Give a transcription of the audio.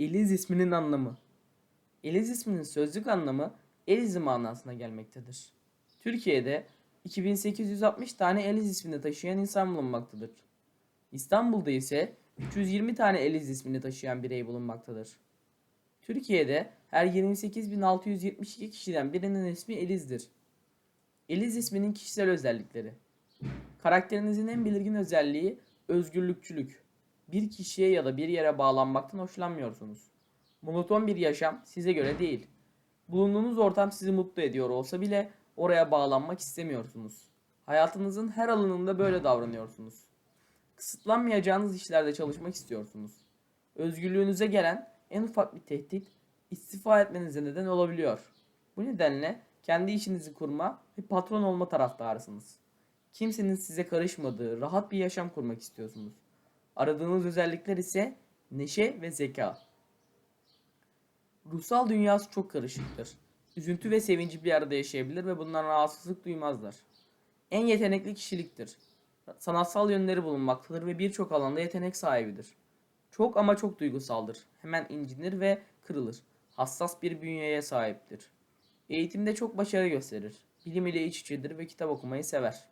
Eliz isminin anlamı. Eliz isminin sözlük anlamı Elizi manasına gelmektedir. Türkiye'de 2860 tane Eliz ismini taşıyan insan bulunmaktadır. İstanbul'da ise 320 tane Eliz ismini taşıyan birey bulunmaktadır. Türkiye'de her 28.672 kişiden birinin ismi Eliz'dir. Eliz isminin kişisel özellikleri. Karakterinizin en belirgin özelliği özgürlükçülük. Bir kişiye ya da bir yere bağlanmaktan hoşlanmıyorsunuz. Monoton bir yaşam size göre değil. Bulunduğunuz ortam sizi mutlu ediyor olsa bile oraya bağlanmak istemiyorsunuz. Hayatınızın her alanında böyle davranıyorsunuz. Kısıtlanmayacağınız işlerde çalışmak istiyorsunuz. Özgürlüğünüze gelen en ufak bir tehdit istifa etmenize neden olabiliyor. Bu nedenle kendi işinizi kurma ve patron olma taraftarısınız. Kimsenin size karışmadığı rahat bir yaşam kurmak istiyorsunuz. Aradığınız özellikler ise neşe ve zeka. Ruhsal dünyası çok karışıktır. Üzüntü ve sevinci bir arada yaşayabilir ve bundan rahatsızlık duymazlar. En yetenekli kişiliktir. Sanatsal yönleri bulunmaktadır ve birçok alanda yetenek sahibidir. Çok ama çok duygusaldır. Hemen incinir ve kırılır. Hassas bir bünyeye sahiptir. Eğitimde çok başarı gösterir. Bilim ile iç içedir ve kitap okumayı sever.